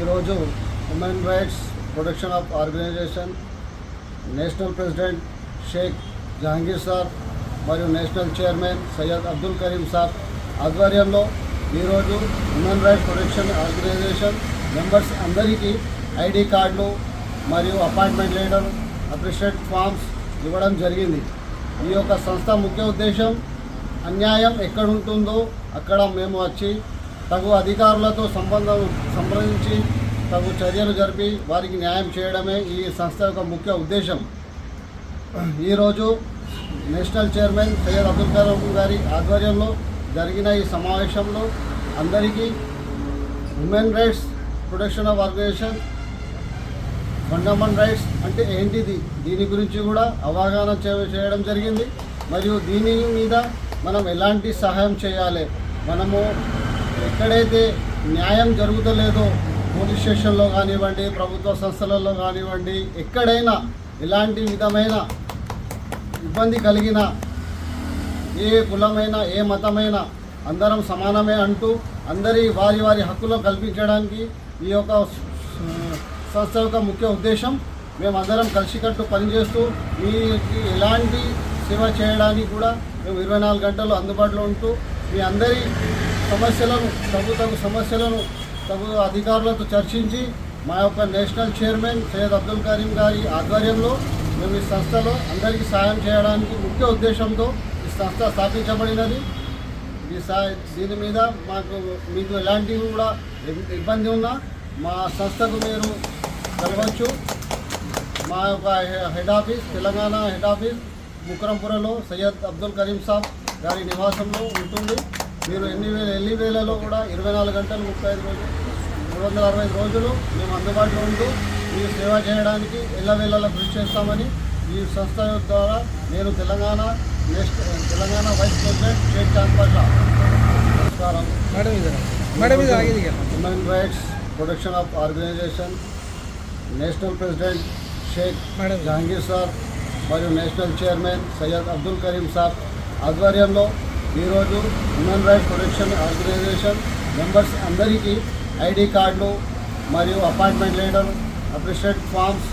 ఈరోజు human rights protection of organisation national president Sheikh Jahangir sir మరియు national chairman Syed Abdul Karim sir ఆధ్వర్యంలో ఈరోజు human rights protection organisation members అందరికీ ID కార్డులు మరియు అపాయింట్మెంట్ లెటర్ అప్రిషియేట్ ఫామ్స్ ఇవ్వడం జరిగింది. ఈ యొక్క సంస్థ ముఖ్య ఉద్దేశం అన్యాయం ఎక్కడుంటుందో అక్కడ మేము వచ్చి తగు అధికారులతో సంబంధం సంప్రదించి తగు చర్యలు జరిపి వారికి న్యాయం చేయడమే ఈ సంస్థ యొక్క ముఖ్య ఉద్దేశం. ఈరోజు నేషనల్ చైర్మన్ సయ్యద్ అబ్దుల్ కలాం గారి ఆధ్వర్యంలో జరిగిన ఈ సమావేశంలో అందరికీ human rights protection of organisation fundamental rights అంటే ఏంటిది దీని గురించి కూడా అవగాహన చేయడం జరిగింది. మరియు దీని మీద మనం ఎలాంటి సహాయం చేయాలి మనము ఎక్కడైతే న్యాయం జరుగుతలేదో పోలీస్ స్టేషన్లో కానివ్వండి ప్రభుత్వ సంస్థలలో కానివ్వండి ఎక్కడైనా ఎలాంటి విధమైన ఇబ్బంది కలిగిన ఏ కులమైన ఏ మతమైనా అందరం సమానమే అంటూ అందరి వారి వారి హక్కులు కల్పించడానికి ఈ యొక్క సంస్థ యొక్క ముఖ్య ఉద్దేశం మేమందరం కలిసికట్టు పనిచేస్తూ మీకు ఎలాంటి సేవ చేయడానికి కూడా మేము ఇరవై నాలుగు గంటలు అందుబాటులో ఉంటూ మీ అందరి సమస్యలను తగు తగు సమస్యలను తగు అధికారులతో చర్చించి మా యొక్క నేషనల్ చైర్మన్ సయ్యద్ అబ్దుల్ కరీం గారి ఆధ్వర్యంలో మేము ఈ సంస్థలో అందరికీ సహాయం చేయడానికి ముఖ్య ఉద్దేశంతో ఈ సంస్థ స్థాపించబడినది. ఈ సా దీని మీద మాకు మీకు ఎలాంటి కూడా ఇబ్బంది ఉన్నా మా సంస్థకు మీరు కలవచ్చు. మా యొక్క head office Telangana head office ముకరంపురలో Syed Abdul Karim Saab గారి నివాసంలో ఉంటుంది. మీరు ఎన్ని వేల ఎన్ని వేలలో కూడా ఇరవై నాలుగు గంటలు ముప్పై ఐదు రోజులు మూడు వందల అరవై ఐదు రోజులు మేము అందుబాటులో ఉంటూ మీరు సేవ చేయడానికి ఎల్లవేళలా కృషి చేస్తామని ఈ సంస్థ ద్వారా నేను Telangana next Telangana vice president Sheikh Chand Pasha నమస్కారం. Human rights protection of organisation national president Sheikh. Jahangir sir మరియు national chairman Syed Abdul Karim sir ఆధ్వర్యంలో ఈరోజు human rights protection organisation members అందరికీ ఐడి కార్డులు మరియు అపాయింట్మెంట్ లెటర్ అప్రిషియేట్ ఫామ్స్